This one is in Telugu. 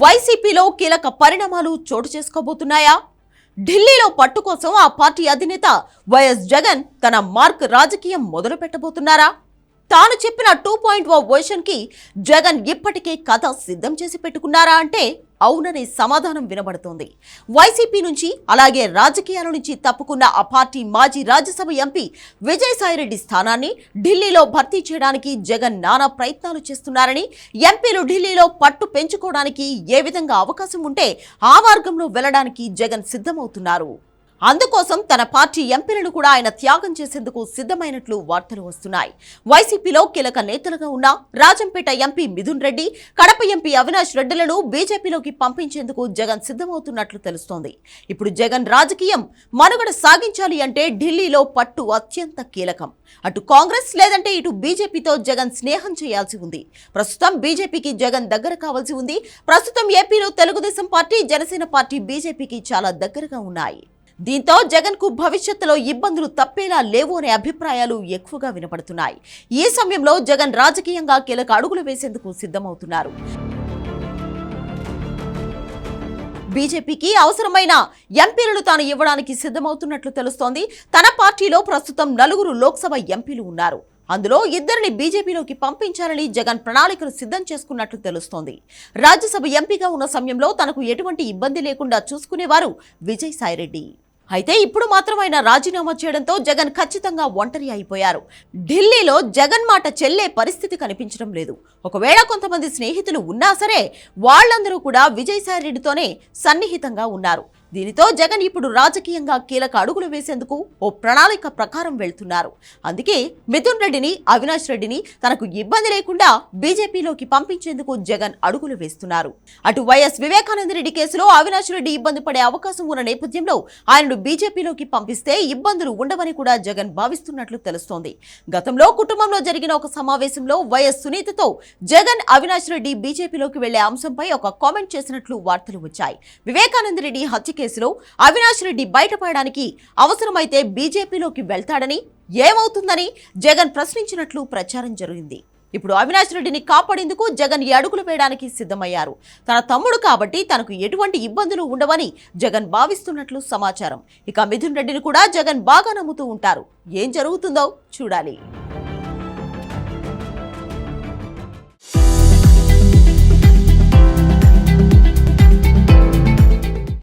వైసీపీలో కీలక పరిణామాలు చోటు చేసుకోబోతున్నాయా? ఢిల్లీలో పట్టు కోసం ఆ పార్టీ అధినేత వైఎస్ జగన్ తన మార్క్ రాజకీయం మొదలు పెట్టబోతున్నారా తాను చెప్పిన టూ పాయింట్ ఓ వర్షన్కి జగన్ ఇప్పటికే కథ సిద్ధం చేసి పెట్టుకున్నారా అంటే అవుననే సమాధానం వినబడుతోంది. వైసీపీ నుంచి అలాగే రాజకీయాల నుంచి తప్పుకున్న ఆ పార్టీ మాజీ రాజ్యసభ ఎంపీ విజయసాయిరెడ్డి స్థానాన్ని ఢిల్లీలో భర్తీ చేయడానికి జగన్ నానా ప్రయత్నాలు చేస్తున్నారని ఎంపీలు ఢిల్లీలో పట్టు పెంచుకోవడానికి ఏ విధంగా అవకాశం ఉంటే ఆ మార్గంలో వెళ్ళడానికి జగన్ సిద్ధమవుతున్నారు. అందుకోసం తన పార్టీ ఎంపీలను కూడా ఆయన త్యాగం చేసేందుకు సిద్ధమైనట్లు వార్తలు వస్తున్నాయి. వైసీపీలో కీలక నేతలుగా ఉన్న రాజంపేట ఎంపీ మిథున్ రెడ్డి కడప ఎంపీ అవినాష్ రెడ్డిలను బీజేపీలోకి పంపించేందుకు జగన్ సిద్ధమవుతున్నట్లు తెలుస్తోంది. ఇప్పుడు జగన్ రాజకీయం మనుగడ సాగించాలి అంటే ఢిల్లీలో పట్టు అత్యంత కీలకం. అటు కాంగ్రెస్ లేదంటే ఇటు బీజేపీతో జగన్ స్నేహం చేయాల్సి ఉంది. ప్రస్తుతం బీజేపీకి జగన్ దగ్గర కావాల్సి ఉంది. ప్రస్తుతం ఏపీలో తెలుగుదేశం పార్టీ జనసేన పార్టీ బీజేపీకి చాలా దగ్గరగా ఉన్నాయి. దీంతో జగన్కు భవిష్యత్తులో ఇబ్బందులు తప్పేలా లేవు అనే అభిప్రాయాలు ఎక్కువగా వినపడుతున్నాయి. ఈ సమయంలో జగన్ రాజకీయంగా కీలక అడుగులు వేసేందుకు సిద్ధమవుతున్నారు. బీజేపీకి అవసరమైన ఎంపీలను తాను ఇవ్వడానికి సిద్ధమవుతున్నట్లు తెలుస్తోంది. తన పార్టీలో ప్రస్తుతం నలుగురు లోక్సభ ఎంపీలు ఉన్నారు. అందులో ఇద్దరిని బీజేపీలోకి పంపించాలని జగన్ ప్రణాళికలు సిద్ధం చేసుకున్నట్లు తెలుస్తోంది. రాజ్యసభ ఎంపీగా ఉన్న సమయంలో తనకు ఎటువంటి ఇబ్బంది లేకుండా చూసుకునేవారు విజయసాయిరెడ్డి. అయితే ఇప్పుడు మాత్రం ఆయన రాజీనామా చేయడంతో జగన్ ఖచ్చితంగా ఒంటరి అయిపోయారు. ఢిల్లీలో జగన్ మాట చెల్లే పరిస్థితి కనిపించడం లేదు. ఒకవేళ కొంతమంది స్నేహితులు ఉన్నా సరే వాళ్ళందరూ కూడా విజయసాయిరెడ్డితోనే సన్నిహితంగా ఉన్నారు. దీనితో జగన్ ఇప్పుడు రాజకీయంగా కీలక అడుగులు వేసేందుకు ఓ ప్రణాళిక ప్రకారం వెళ్తున్నారు. అందుకే మిథున్ రెడ్డిని అవినాష్ రెడ్డిని తనకు ఇబ్బంది లేకుండా బీజేపీలోకి పంపించేందుకు జగన్ అడుగులు వేస్తున్నారు. అటు వైఎస్ వివేకానంద రెడ్డి కేసులో అవినాష్ రెడ్డి ఇబ్బంది పడే అవకాశం ఉన్న నేపథ్యంలో ఆయనను బీజేపీలోకి పంపిస్తే ఇబ్బందులు ఉండవని కూడా జగన్ భావిస్తున్నట్లు తెలుస్తోంది. గతంలో కుటుంబంలో జరిగిన ఒక సమావేశంలో వైఎస్ సునీతతో జగన్ అవినాష్ రెడ్డి బీజేపీలోకి వెళ్ళే అంశంపై ఒక కామెంట్ చేసినట్లు వార్తలు వచ్చాయి. వివేకానంద రెడ్డి హత్య కేసులో అవినాష్ రెడ్డి బయటపడడానికి అవసరమైతే బీజేపీలోకి వెళ్తాడని ఏమవుతుందని జగన్ ప్రశ్నించినట్లు ప్రచారం జరిగింది. ఇప్పుడు అవినాష్ రెడ్డిని కాపాడేందుకు జగన్ అడుగులు వేయడానికి సిద్ధమయ్యారు. తన తమ్ముడు కాబట్టి తనకు ఎటువంటి ఇబ్బందులు ఉండవని జగన్ భావిస్తున్నట్లు సమాచారం. ఇక మిథున్ రెడ్డిని కూడా జగన్ బాగా నమ్ముతూ ఉంటారు. ఏం జరుగుతుందో చూడాలి.